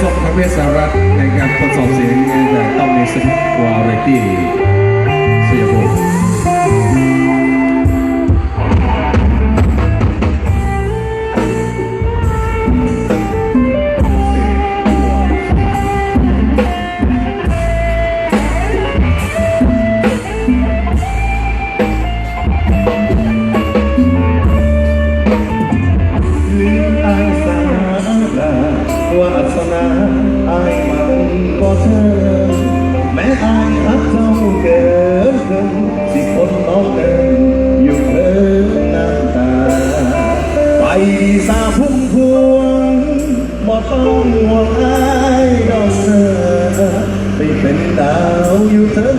ส่งพระเวสสารัตน์ในการทดสอบเสียงในแบบต้องมีซึ่งวาไรตี้ สนาอายมันก็เธอ แม้อายรักเจ้าเกินเกินสิคนน้องเดินอยู่เพิ่มน้ำตา ไปสาพุ่มพวงบ่ต้องห่วงอายดอกเธอไปเป็นดาวอยู่เทิง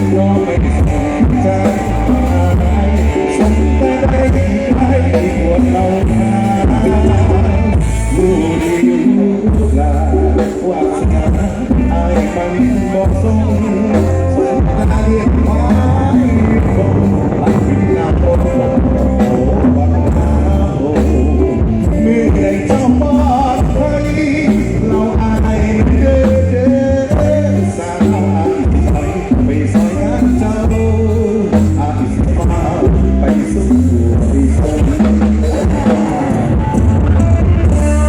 Walk